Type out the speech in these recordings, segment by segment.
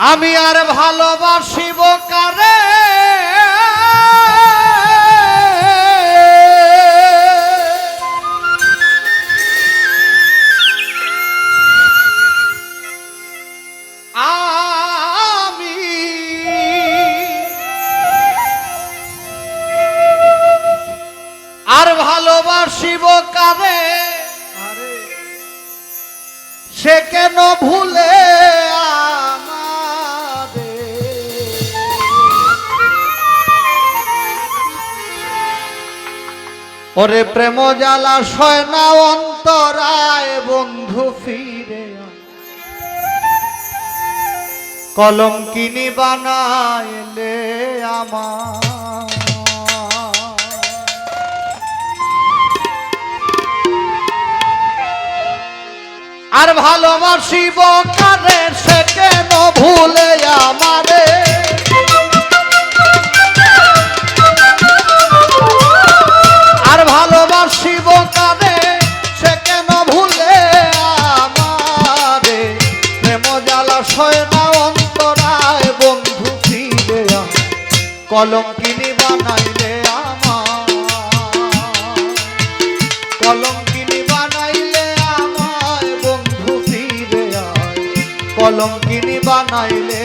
আমি আর ভালোবাসিব কারে? আমি আর ভালোবাসিব কারে? সে কেন ভুলে ওরে প্রেম জ্বালা সয় না অন্তরায়, বন্ধু ফিরে কলম কিনি বানাইলে আমার। আর ভালোবাসিব কারে, সে কেন ভুলে আমারে? কলম কিনি বানাইলে কলম কিনি বানাইলে আমায় বন্ধু ফিরে আয়। কিনি বানাইলে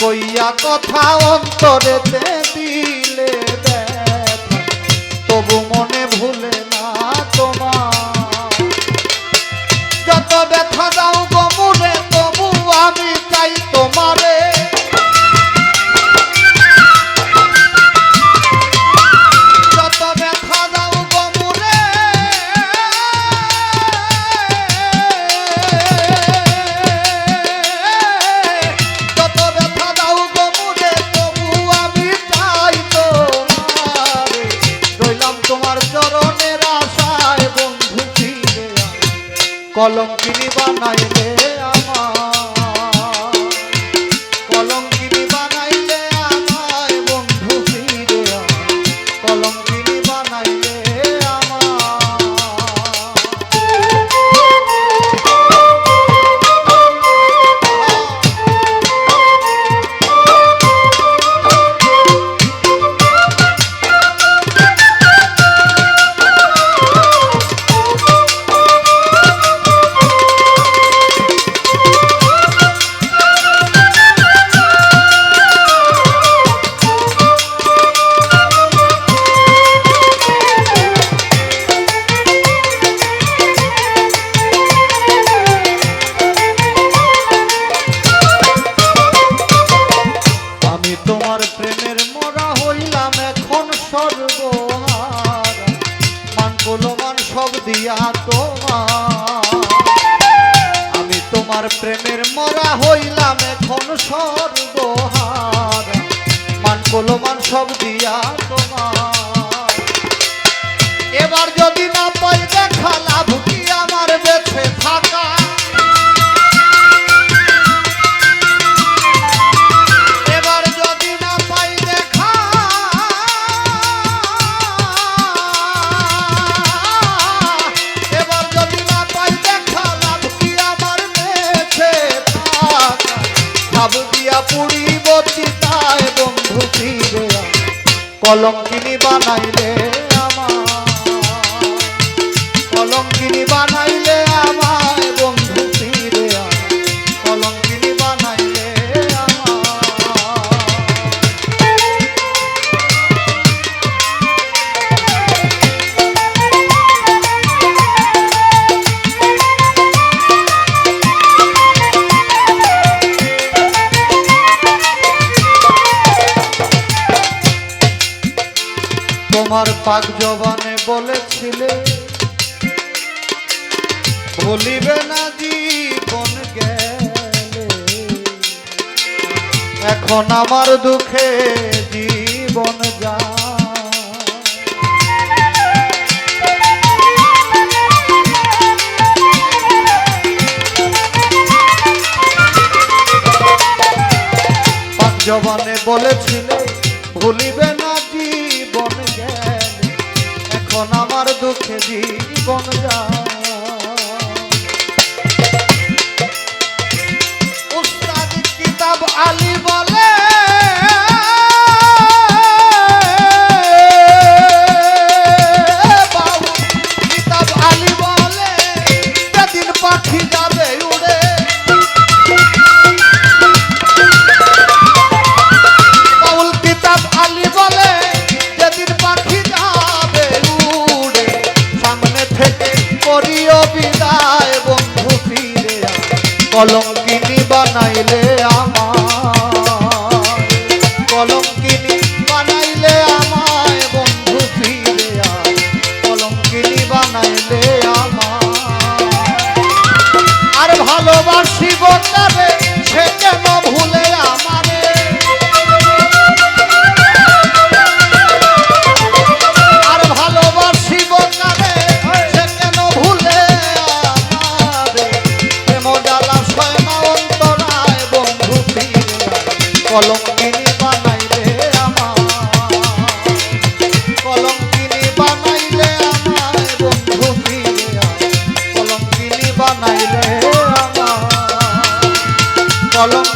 কইয়া কথা অন্তরে দিলে কলম কিনি বানাইলে আমি তোমার প্রেমের মরা হইলাম এখন সর্বহার মান মান সব দিয়া তোমার। এবার যদি না পাই দেখা লাভ কি? কলম কিনি বানাইলে আমার। কলম তোমার পাক জবানে বলেছিলে ভুলিবে না জীবন গেলে। এখন আমার দুঃখে জীবন যা জবানে বলেছিলে ভুলিবে জীবন যা। উস্তাদ কিতাব আলী কলঙ্কিনী